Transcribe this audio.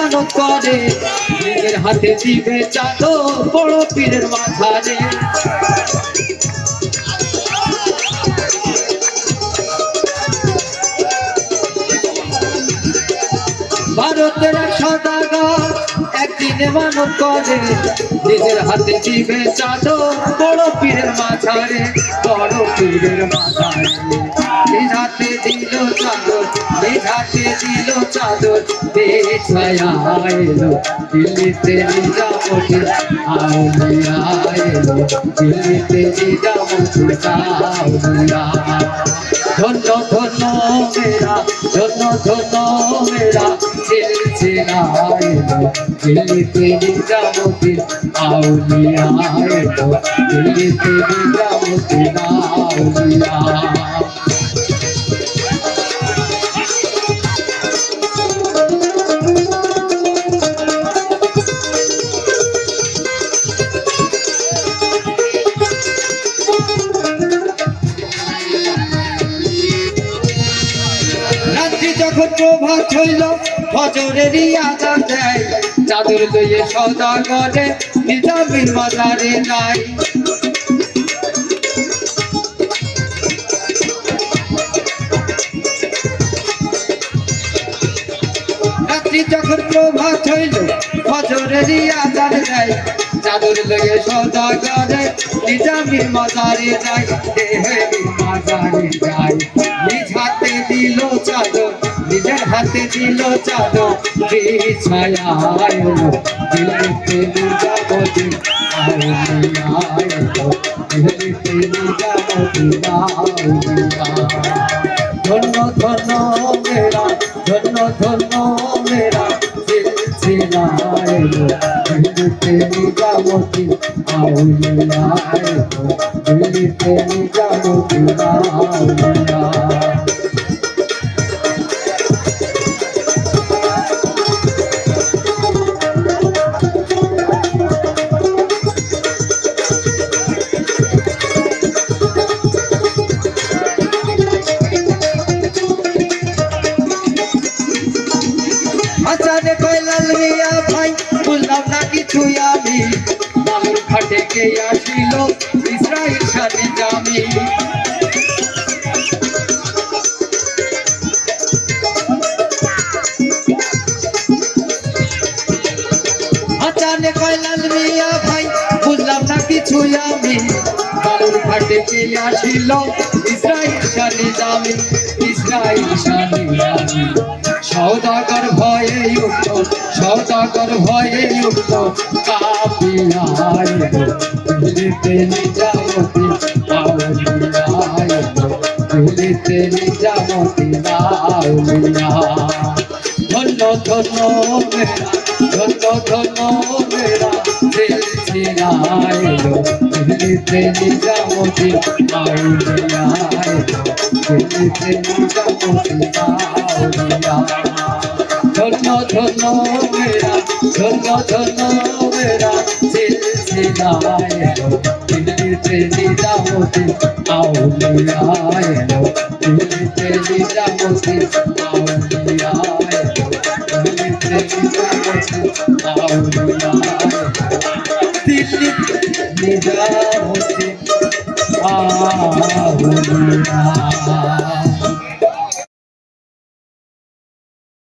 মানত করে। নিজের হাতে দিবে চাদর, বড় পীরের মাথারে ভারতের এক সৌদাগর করে। নিজের হাতে দিবে চাদর, বড় পীরের মাথারে বড় পীরের নিজ হাতে দিল চাদর। বেছায়া এলো, দিল্লিতে নিজামতি আউলিয়া এলো, দিল্লিতে নিজামতি আউলিয়া ধন্য ধন্য মেরা ধন্য ধন্য মেরা সিলসিলা এলো, দিল্লিতে নিজামতি আউলিয়া এলো, দিল্লিতে নিজামতি আউলিয়া যখন প্রভাত হইল ফজরেরই আজান দেয়। চাদর লইয়ে সদা করে নিজামিন বাজারে যায়। রাত্রি যখন প্রভাত হইল ফজরেরই আজান দেয়। চাদর লইয়ে যায়। হাতে দিল দিল্লিতে নিজামতি আউলিয়া এলো। দিল্লিতে নিজামতি আউলিয়া ধন্য ধন্য মেরা ধন্য ধন্য মেরা দিল্লিতে নিজামতি আউলিয়া এলো। দিল্লিতে আউলিয়া আমি বালুর ঘাটে কে আসিল? ইসরায়েল সাথে জামি আচারে কয়লাল মিয়া ভাই, বুঝলাম না কিছুই আমি। বালুর ঘাটে কে আসিল? ইসরায়েল সাথে জামি ইসরায়েল সাথে জামি সৌদাগর ভয়ে উঠ সৌদাগর ভয়ে উঠ কাপিয়া এলো দিল্লিতে নিজামতি নিজামতি আউলিয়া ধন্য ধন্য মেরা ধন্য ধন্য এলো দিল্লিতে নিজামতি আউলিয়া এলো দিল্লিতে নিজামতি আউলিয়া ধন্য ধন্য মেরা ধন্য ধন্য মেরা সিলসিলা এলো দিল্লিতে নিজামতি আউলিয়া এলো দিল্লিতে নিজামতি আউলিয়া এলো দিল্লিতে নিজামতি আউলিয়া निजा होते आ